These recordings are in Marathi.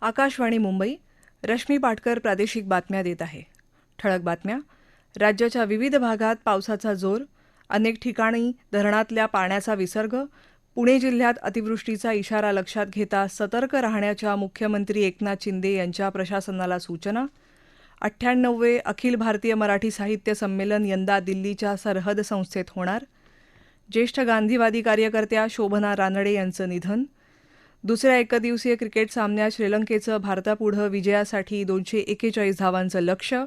आकाशवाणी मुंबई रश्मी पाटकर प्रादेशिक बातम्या देत आहे. ठळक बातम्या. राज्याच्या विविध भागात पावसाचा जोर अनेक ठिकाणी धरणातल्या पाण्याचा विसर्ग पुणे जिल्ह्यात अतिवृष्टीचा इशारा लक्षात घेता सतर्क राहण्याच्या मुख्यमंत्री एकनाथ शिंदे यांच्या प्रशासनाला सूचना. अठ्ठ्याण्णववे अखिल भारतीय मराठी साहित्य संमेलन यंदा दिल्लीच्या सरहद संस्थेत होणार. ज्येष्ठ गांधीवादी कार्यकर्त्या शोभना रानडे यांचं निधन. दुसऱ्या एकदिवसीय क्रिकेट सामन्यात श्रीलंकेचं भारतापुढं विजयासाठी दोनशे एकेचाळीस धावांचं लक्ष्य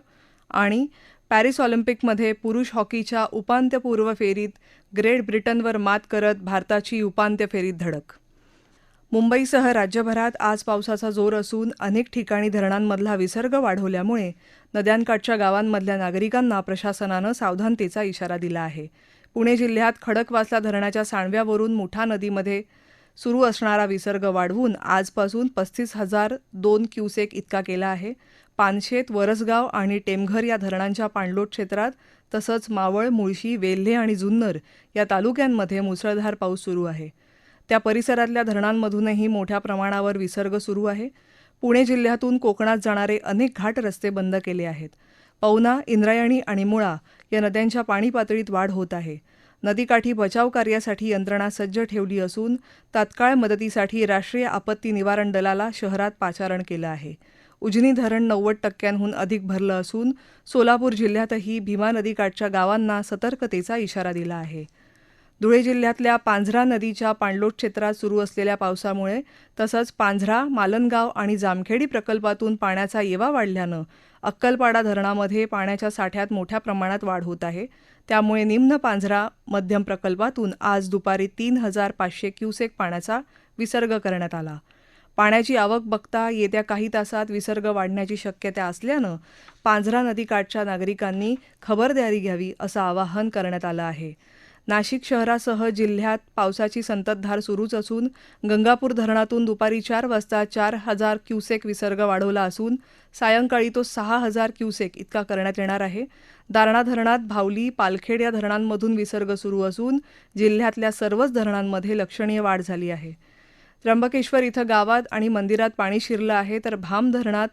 आणि पॅरिस ऑलिम्पिकमध्ये पुरुष हॉकीच्या उपांत्यपूर्व फेरीत ग्रेट ब्रिटनवर मात करत भारताची उपांत्य फेरीत धडक. मुंबईसह राज्यभरात आज पावसाचा जोर असून अनेक ठिकाणी धरणांमधला विसर्ग वाढवल्यामुळे नद्यांकाठच्या गावांमधल्या नागरिकांना प्रशासनानं सावधानतेचा इशारा दिला आहे. पुणे जिल्ह्यात खडकवासला धरणाच्या सांडव्यावरून मुठा नदीमध्ये सुरू असणारा विसर्ग वाढवून आजपासून पस्तीस हजार दोन क्युसेक इतका केला आहे. पानशेत वरसगाव आणि टेमघर या धरणांच्या पाणलोट क्षेत्रात तसंच मावळ मुळशी वेल्हे आणि जुन्नर या तालुक्यांमध्ये मुसळधार पाऊस सुरू आहे. त्या परिसरातल्या धरणांमधूनही मोठ्या प्रमाणावर विसर्ग सुरू आहे. पुणे जिल्ह्यातून कोकणात जाणारे अनेक घाट रस्ते बंद केले आहेत. पवना इंद्रायणी आणि मुळा या नद्यांच्या पाणी पातळीत वाढ होत आहे. नदीकाठी बचाव कार्यासाठी यंत्रणा सज्ज ठेवली असून तात्काळ मदतीसाठी राष्ट्रीय आपत्ती निवारण दलाला शहरात पाचारण केलं आहे. उजनी धरण नव्वद टक्क्यांहून अधिक भरलं असून सोलापूर जिल्ह्यातही भीमा नदीकाठच्या गावांना सतर्कतेचा इशारा दिला आहे. धुळे जिल्ह्यातल्या पांझरा नदीच्या पाणलोट क्षेत्रात सुरू असलेल्या पावसामुळे तसंच पांझरा मालनगाव आणि जामखेडी प्रकल्पातून पाण्याचा येवा वाढल्यानं अक्कलपाडा धरणामध्ये पाण्याच्या साठ्यात मोठ्या प्रमाणात वाढ होत आहे. त्यामुळे निम्न पांझरा मध्यम प्रकल्पातून आज दुपारी तीन हजार पाचशे क्युसेक पाण्याचा विसर्ग करण्यात आला. पाण्याची आवक बघता येत्या काही तासात विसर्ग वाढण्याची शक्यता असल्यानं पांझरा नदीकाठच्या नागरिकांनी खबरदारी घ्यावी असं आवाहन करण्यात आलं आहे. नाशिक शहरासह जिल्ह्यात पावसाची संततधार सुरूच असून गंगापूर धरणातून दुपारी चार वाजता चार हजार क्युसेक विसर्ग वाढवला असून सायंकाळी तो सहा हजार क्युसेक इतका करण्यात येणार आहे. दारणा धरणात भावली पालखेड या धरणांमधून विसर्ग सुरू असून जिल्ह्यातल्या सर्वच धरणांमध्ये लक्षणीय वाढ झाली आहे. त्र्यंबकेश्वर इथं गावात आणि मंदिरात पाणी शिरलं आहे तर भाम धरणात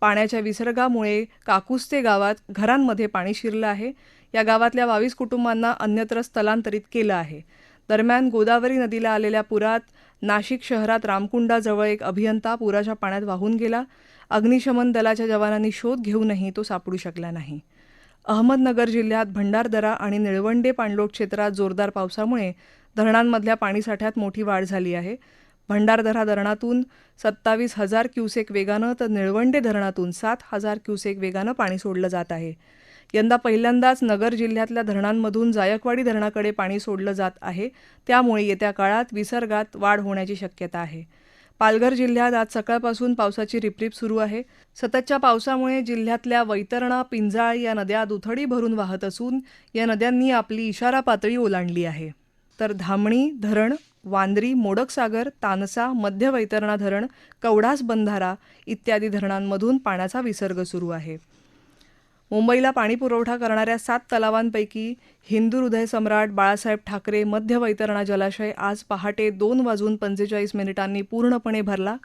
पाण्याच्या विसर्गामुळे काकुस्ते गावात घरांमध्ये पाणी शिरलं आहे. या गावातल्या बावीस कुटुंबांना अन्यत्र स्थलांतरित केलं आहे. दरम्यान गोदावरी नदीला आलेल्या पुरात नाशिक शहरात रामकुंडाजवळ एक अभियंता पुराच्या पाण्यात वाहून गेला. अग्निशमन दलाच्या जवानांनी शोध घेऊनही तो सापडू शकला नाही. अहमदनगर जिल्ह्यात भंडारदरा आणि निळवंडे पाणलोट क्षेत्रात जोरदार पावसामुळे धरणांमधल्या पाणीसाठ्यात मोठी वाढ झाली आहे. भंडारदरा धरणातून सत्तावीस हजार क्युसेक वेगानं तर निळवंडे धरणातून सात हजार क्युसेक वेगानं पाणी सोडलं जात आहे. यंदा पहिल्यांदाच नगर जिल्ह्यातल्या धरणांमधून जायकवाडी धरणाकडे पाणी सोडलं जात आहे. त्यामुळे येत्या काळात विसर्गात वाढ होण्याची शक्यता आहे. पालघर जिल्ह्यात आज सकाळपासून पावसाची रिपरिप सुरू आहे. सततच्या पावसामुळे जिल्ह्यातल्या वैतरणा पिंजाळ या नद्या दुथडी भरून वाहत असून या नद्यांनी आपली इशारा पातळी ओलांडली आहे. तर धामणी धरण वांद्री मोडकसागर तानसा मध्य वैतरणा धरण कवडास बंधारा इत्यादी धरणांमधून पाण्याचा विसर्ग सुरू आहे. मुंबईला पाणीपुरवठा करणाऱ्या सात तलावांपैकी हिंदू हृदय सम्राट बाळासाहेब ठाकरे मध्य वैतरणा जलाशय आज पहाटे दोन वाजून पंचेचाळीस मिनिटांनी पूर्णपणे भरला.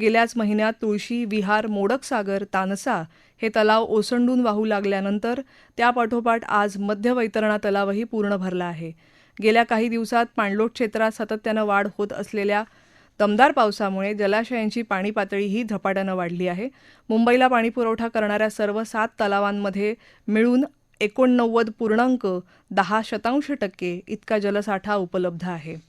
गेल्याच महिन्यात तुळशी विहार मोडकसागर तानसा हे तलाव ओसंडून वाहू लागल्यानंतर त्यापाठोपाठ आज मध्य वैतरणा तलावही पूर्ण भरला आहे. गेल्या काही दिवसात पाणलोट क्षेत्रात सातत्यानं वाढ होत असलेल्या दमदार पावसामुळे जलाशयांची पाणी पातळीही झपाट्यानं वाढली आहे. मुंबईला पाणीपुरवठा करणाऱ्या सर्व सात तलावांमध्ये मिळून एकोणनव्वद पूर्णांक दहा शतांश टक्के इतका जलसाठा उपलब्ध आहे.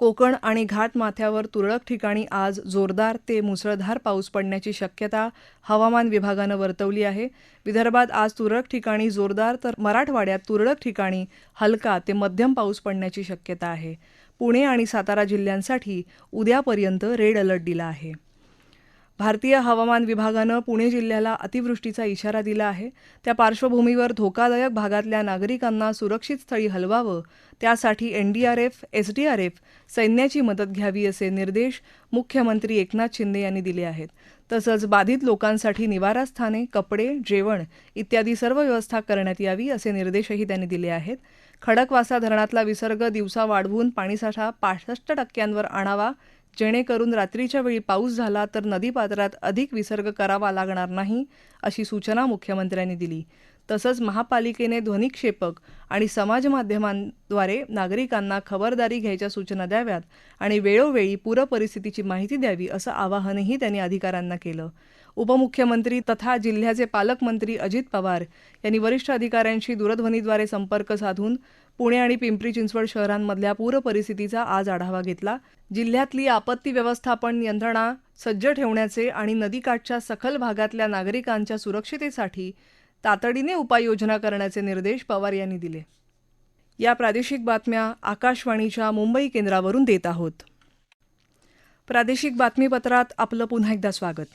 कोकण आणि घाटमाथ्यावर तुरळक ठिकाणी आज जोरदार ते मुसळधार पाऊस पडण्याची शक्यता हवामान विभागानं वर्तवली आहे. विदर्भात आज तुरळक ठिकाणी जोरदार तर मराठवाड्यात तुरळक ठिकाणी हलका ते मध्यम पाऊस पडण्याची शक्यता आहे. पुणे आणि सातारा जिल्ह्यांसाठी उद्यापर्यंत रेड अलर्ट दिला आहे. भारतीय हवामान विभागानं पुणे जिल्ह्याला अतिवृष्टीचा इशारा दिला आहे. त्या पार्श्वभूमीवर धोकादायक भागातल्या नागरिकांना सुरक्षित स्थळी हलवावं. त्यासाठी एनडीआरएफ एसडीआरएफ सैन्याची मदत घ्यावी असे निर्देश मुख्यमंत्री एकनाथ शिंदे यांनी दिले आहेत. तसंच बाधित लोकांसाठी निवारास्थाने कपडे जेवण इत्यादी सर्व व्यवस्था करण्यात यावी असे निर्देशही त्यांनी दिले आहेत. खडकवासा धरणातला विसर्ग दिवसा वाढवून पाणीसाठा पासष्ट टक्क्यांवर आणावा जेणेकरून रात्रीच्या वेळी पाऊस झाला तर नदीपात्रात अधिक विसर्ग करावा लागणार नाही अशी सूचना मुख्यमंत्र्यांनी दिली. तसंच महापालिकेने ध्वनिक्षेपक आणि समाजमाध्यमांद्वारे नागरिकांना खबरदारी घ्यायच्या सूचना द्याव्यात आणि वेळोवेळी पूरपरिस्थितीची माहिती द्यावी असं आवाहनही त्यांनी अधिकाऱ्यांना केलं. उपमुख्यमंत्री तथा जिल्ह्याचे पालकमंत्री अजित पवार यांनी वरिष्ठ अधिकाऱ्यांशी दूरध्वनीद्वारे संपर्क साधून पुणे आणि पिंपरी चिंचवड शहरांमधल्या पूरपरिस्थितीचा आज आढावा घेतला. जिल्ह्यातली आपत्ती व्यवस्थापन यंत्रणा सज्ज ठेवण्याचे आणि नदीकाठच्या सखल भागातल्या नागरिकांच्या सुरक्षितेसाठी तातडीने उपाययोजना करण्याचे निर्देश पवार यांनी दिले. या प्रादेशिक बातम्या आकाशवाणीच्या मुंबई केंद्रावरून देत आहोत. प्रादेशिक बातमीपत्रात आपलं पुन्हा एकदा स्वागत.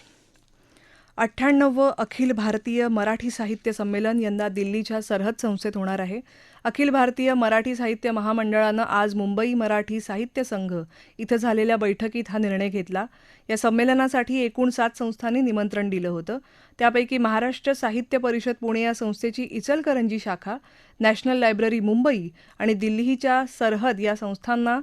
अठ्ठ्याण्णववं अखिल भारतीय मराठी साहित्य संमेलन यंदा दिल्लीच्या सरहद संस्थेत होणार आहे. अखिल भारतीय मराठी साहित्य महामंडळानं आज मुंबई मराठी साहित्य संघ इथं झालेल्या बैठकीत हा निर्णय घेतला. या संमेलनासाठी एकूण सात संस्थांनी निमंत्रण दिलं होतं. त्यापैकी महाराष्ट्र साहित्य परिषद पुणे या संस्थेची इचलकरंजी शाखा नॅशनल लायब्ररी मुंबई आणि दिल्लीच्या सरहद या संस्थांना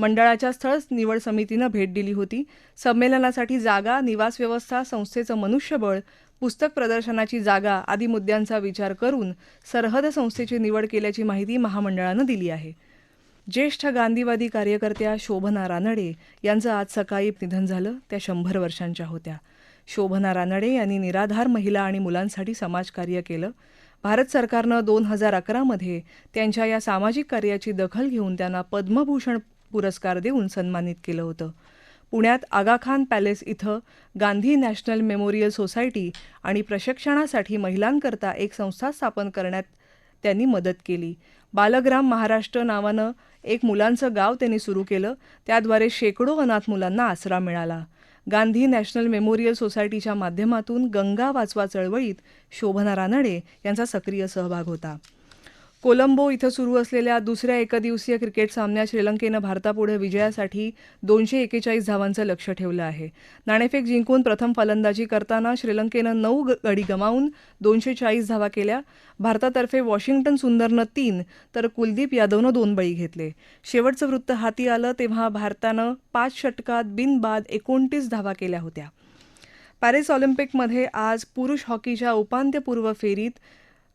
मंडळाच्या स्थळ निवड समितीनं भेट दिली होती. संमेलनासाठी जागा निवास व्यवस्था संस्थेचं मनुष्यबळ पुस्तक प्रदर्शनाची जागा आदी मुद्द्यांचा विचार करून सरहद संस्थेची निवड केल्याची माहिती महामंडळानं दिली आहे. ज्येष्ठ गांधीवादी कार्यकर्त्या शोभना रानडे यांचं आज सकाळी निधन झालं. त्या शंभर वर्षांच्या होत्या. शोभना रानडे यांनी निराधार महिला आणि मुलांसाठी समाजकार्य केलं. भारत सरकारनं दोन हजार अकरामध्ये त्यांच्या या सामाजिक कार्याची दखल घेऊन त्यांना पद्मभूषण पुरस्कार देऊन सन्मानित केलं होतं. पुण्यात आगाखान पॅलेस इथं गांधी नॅशनल मेमोरियल सोसायटी आणि प्रशिक्षणासाठी महिलांकरता एक संस्था स्थापन करण्यात त्यांनी मदत केली. बालग्राम महाराष्ट्र नावानं एक मुलांचं गाव त्यांनी सुरू केलं. त्याद्वारे शेकडो अनाथ मुलांना आसरा मिळाला. गांधी नॅशनल मेमोरियल सोसायटीच्या माध्यमातून गंगा वाचवा चळवळीत शोभना रानडे यांचा सक्रिय सहभाग होता. कोलंबो इथं सुरू असलेल्या दुसऱ्या एकदिवसीय क्रिकेट सामन्यात श्रीलंकेनं भारतापुढे विजयासाठी दोनशे एकेचाळीस धावांचं लक्ष ठेवलं आहे. नाणेफेक जिंकून प्रथम फलंदाजी करताना श्रीलंकेनं नऊ गडी गमावून दोनशे चाळीस धावा केल्या. भारतातर्फे वॉशिंग्टन सुंदरनं तीन तर कुलदीप यादवनं दोन बळी घेतले. शेवटचं वृत्त हाती आलं तेव्हा भारतानं पाच षटकात बिनबाद एकोणतीस धावा केल्या होत्या. पॅरिस ऑलिम्पिकमध्ये आज पुरुष हॉकीच्या उपांत्यपूर्व फेरीत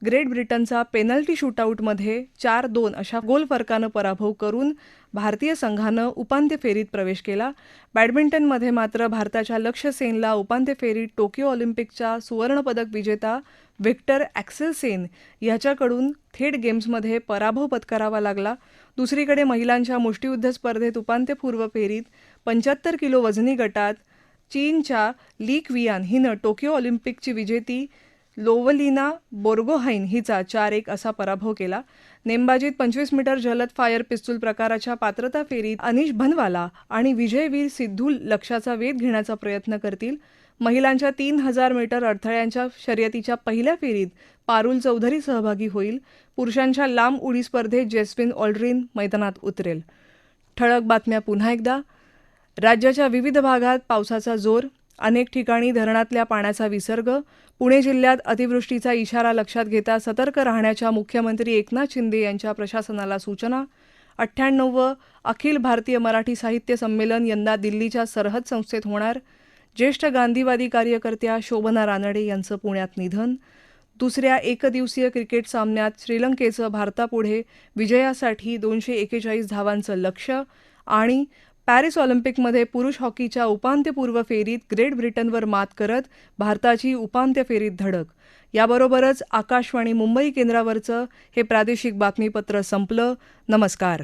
ग्रेट ब्रिटनचा पेनल्टी शूटआऊटमध्ये चार दोन अशा गोल फरकानं पराभव करून भारतीय संघानं उपांत्य फेरीत प्रवेश केला. बॅडमिंटनमध्ये मात्र भारताच्या लक्ष्य सेनला उपांत्य फेरीत टोकियो ऑलिम्पिकच्या सुवर्णपदक विजेता व्हिक्टर ॲक्सेल सेन याच्याकडून थेट गेम्समध्ये पराभव पत्करावा लागला. दुसरीकडे महिलांच्या मुष्टियुद्ध स्पर्धेत उपांत्यपूर्व फेरीत पंच्याहत्तर किलो वजनी गटात चीनच्या ली क्वियान हिनं टोकियो ऑलिम्पिकची विजेती लोवलिना बोर्गोहाईन हिचा चार एक असा पराभव केला. नेमबाजीत पंचवीस मीटर जलद फायर पिस्तूल प्रकाराच्या पात्रता फेरीत अनिश भनवाला आणि विजयवीर सिद्धू लक्षाचा वेध घेण्याचा प्रयत्न करतील. महिलांच्या तीन हजार मीटर अडथळ्यांच्या शर्यतीच्या पहिल्या फेरीत पारुल चौधरी सहभागी होईल. पुरुषांच्या लांब उडी स्पर्धेत जेस्विन ऑल्ड्रीन मैदानात उतरेल. ठळक बातम्या पुन्हा एकदा. राज्याच्या विविध भागात पावसाचा जोर अनेक ठिकाणी धरणातल्या पाण्याचा विसर्ग पुणे जिल्ह्यात अतिवृष्टीचा इशारा लक्षात घेता सतर्क राहण्याच्या मुख्यमंत्री एकनाथ शिंदे यांच्या प्रशासनाला सूचना अठ्ठ्याण्णववं अखिल भारतीय मराठी साहित्य संमेलन यंदा दिल्लीच्या सरहद संस्थेत होणार ज्येष्ठ गांधीवादी कार्यकर्त्या शोभना रानडे यांचं पुण्यात निधन दुसऱ्या एकदिवसीय क्रिकेट सामन्यात श्रीलंकेचं भारतापुढे विजयासाठी दोनशे एकेचाळीस धावांचं लक्ष आणि पॅरिस ऑलिम्पिकमध्ये पुरुष हॉकीच्या उपांत्यपूर्व फेरीत ग्रेट ब्रिटनवर मात करत भारताची उपांत्य फेरीत धडक. याबरोबरच आकाशवाणी मुंबई केंद्रावरचं हे प्रादेशिक बातमीपत्र संपलं. नमस्कार.